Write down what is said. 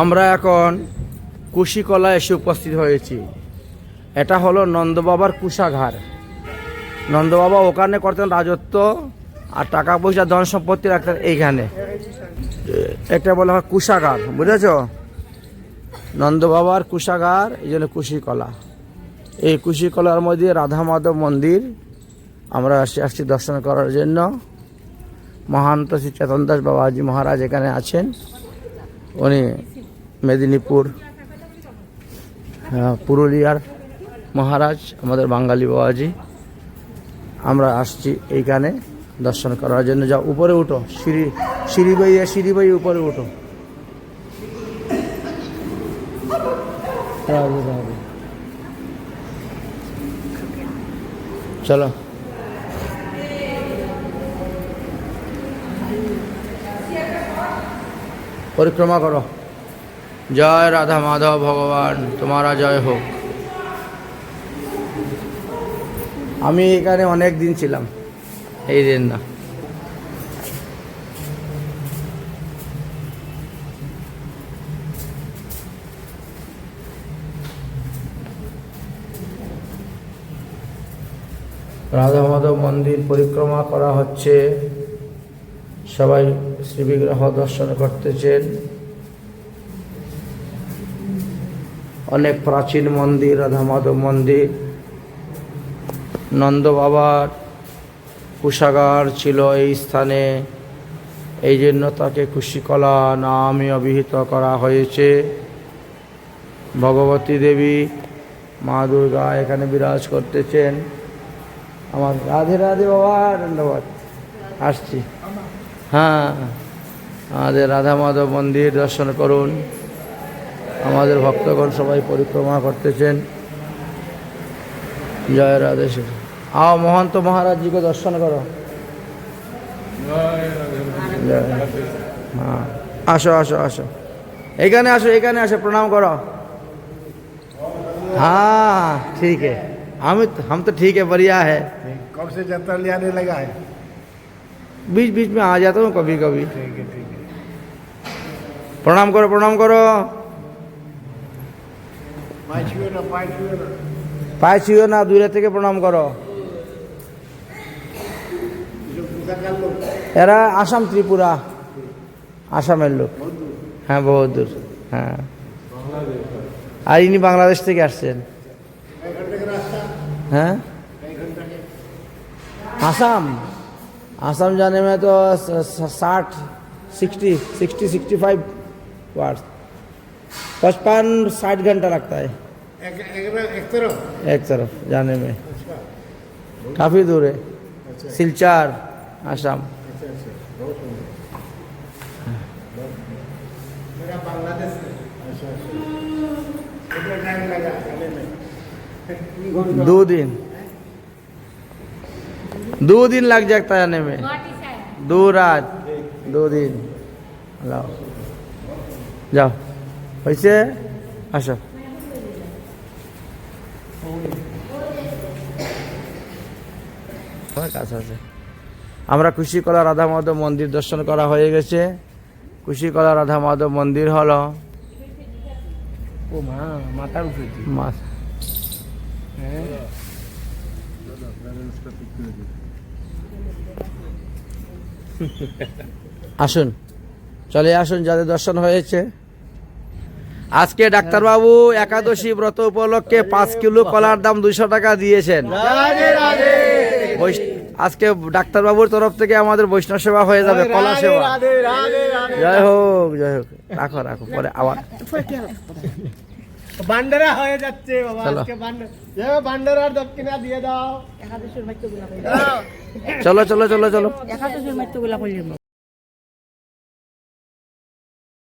আমরা এখন কুশিকলা এসে উপস্থিত হয়েছি। এটা হলো নন্দবাবার কুশাঘার নন্দবাবা ওখানে করতেন রাজত্ব আর টাকা পয়সা, ধন সম্পত্তি রাখতেন এইখানে। এটা বলা হয় কুশাগার বুঝেছ? নন্দবাবার কুশাগার এই জন্য কুশিকলা। এই কুশিকলার মধ্যে রাধা মাধব মন্দির, আমরা আসছি আসছি দর্শন করার জন্য। মহান্ত শ্রী চেতন দাস বাবাজি মহারাজ এখানে আছেন। উনি মেদিনীপুর পুরুলিয়ার মহারাজ, আমাদের বাঙালি বাবাজি। আমরা আসছি এইখানে দর্শন করার জন্য। যা উপরে উঠো, সিঁড়ি সিঁড়ি বইয়ে সিঁড়ি বইয়ে উপরে উঠো। চলো। পরিক্রমা করো। জয় রাধা মাধব ভগবান, তোমারা জয় হোক। আমি এখানে অনেক দিন ছিলাম, এই দিন না। রাধা মাধব মন্দির পরিক্রমা করা হচ্ছে। সবাই শ্রী বিগ্রহ দর্শন করতেছেন। অনেক প্রাচীন মন্দির রাধা মাধব মন্দির নন্দ বাবার কুষাগার ছিল এই স্থানে। এই জন্য তাকে কুশিকলা নামে অভিহিত করা হয়েছে। ভগবতী দেবী মা দুর্গা এখানে বিরাজ করতেছেন। আমার রাধে রাধে বাবা, ধন্যবাদ। আসছি। হ্যাঁ আমাদের রাধা মাধব মন্দির দর্শন করুন। আমাদের ভক্তগণ সবাই পরিক্রমা করতেছেন জয় রাধে শ্রী আও মহন্ত মহারাজজিকে দর্শন করো জয়। হ্যাঁ আসো আসো আসো এখানে আসো এখানে আসো প্রণাম করো हाँ ठीक है हम हम तो ठीक है बढ़िया है कब से जंतर ले आने लगा है बीच बीच में आ जाता हूँ कभी कभी ठीक है ठीक है प्रणाम करो प्रणाम करो পায়ে ছুঁয়ো না দূরে থেকে প্রণাম করো जो पूजा कर लो এরা আসাম ত্রিপুরা আসামের লোক হ্যাঁ বহুত দূর হ্যাঁ আর ইনি বাংলাদেশ থেকে আসছেন कई घंटे का रास्ता হ্যাঁ कई घंटे के आसाम आसाम जाने में तो साठ sixty sixty sixty five wars पचपन साठ घंटा लगता है एक तरफ जाने में काफ़ी दूर है सिलचार आसाम दो दिन दो दिन लग जाता जाने में दो रात दो दिन लाओ जाओ वैसे अच्छा আছে। আমরা কুশিকলা রাধা মাধব মন্দির দর্শন করা হয়ে গেছে। কুশিকলা রাধা মাধব মন্দির হলো। ও মা মাথার উপরে দিয়ে আসুন চলে আসুন যাদের দর্শন হয়েছে। আজকে ডাক্তারবাবু একাদশী ব্রত উপলক্ষে পাঁচ কিলো কলার দাম দুইশো টাকা দিয়েছেন। আজকে ডাক্তারবাবুর তরফ থেকে আমাদের বৈষ্ণব সেবা হয়ে যাবে কলা সেবা। জয় হোক জয় হোক। রাখো রাখো পরে আবার। বান্ডারা হয়ে যাচ্ছে বাবা চলো। আজকে বান্ডারার দক্ষিণা দিয়ে দাও। চলো। চলো চলো